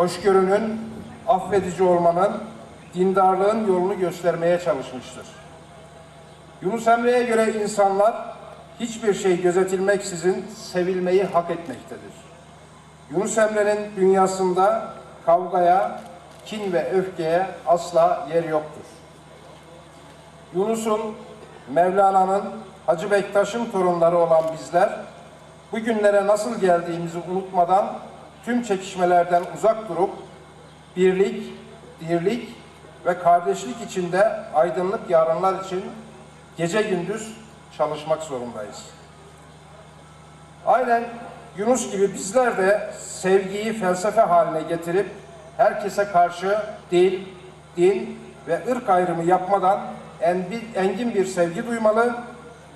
hoşgörünün, affedici olmanın, dindarlığın yolunu göstermeye çalışmıştır. Yunus Emre'ye göre insanlar hiçbir şey gözetilmeksizin sevilmeyi hak etmektedir. Yunus Emre'nin dünyasında kavgaya, kin ve öfkeye asla yer yoktur. Yunus'un, Mevlana'nın, Hacı Bektaş'ın torunları olan bizler bugünlere nasıl geldiğimizi unutmadan tüm çekişmelerden uzak durup birlik, dirlik ve kardeşlik içinde aydınlık yarınlar için gece gündüz çalışmak zorundayız. Aynen Yunus gibi bizler de sevgiyi felsefe haline getirip herkese karşı dil, din ve ırk ayrımı yapmadan en- engin bir sevgi duymalı,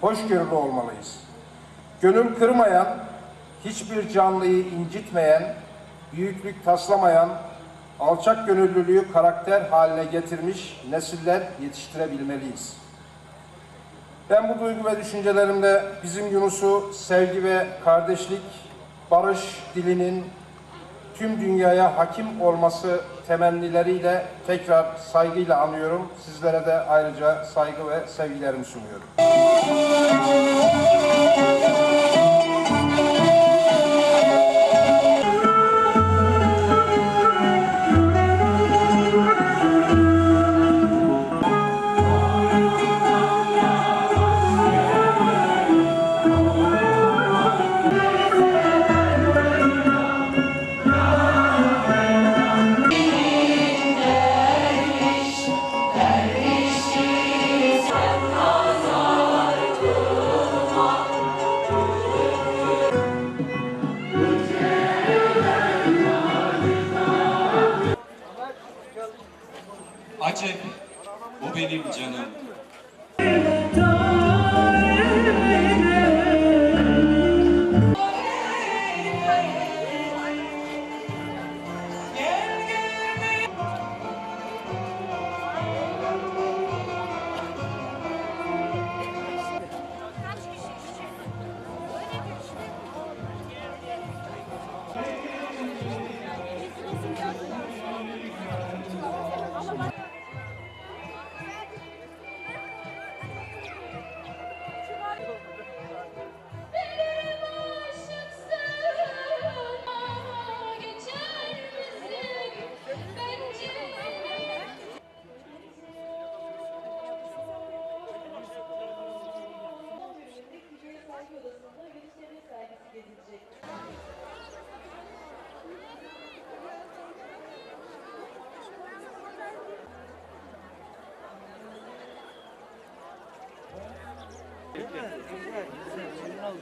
hoşgörülü olmalıyız. Gönül kırmayan, hiçbir canlıyı incitmeyen, büyüklük taslamayan, alçak gönüllülüğü karakter haline getirmiş nesiller yetiştirebilmeliyiz. Ben bu duygu ve düşüncelerimle bizim Yunus'u sevgi ve kardeşlik, barış dilinin tüm dünyaya hakim olması temennileriyle tekrar saygıyla anıyorum. Sizlere de ayrıca saygı ve sevgilerimi sunuyorum. O benim canım. Güzel, güzel, güzel. Memnun oldum.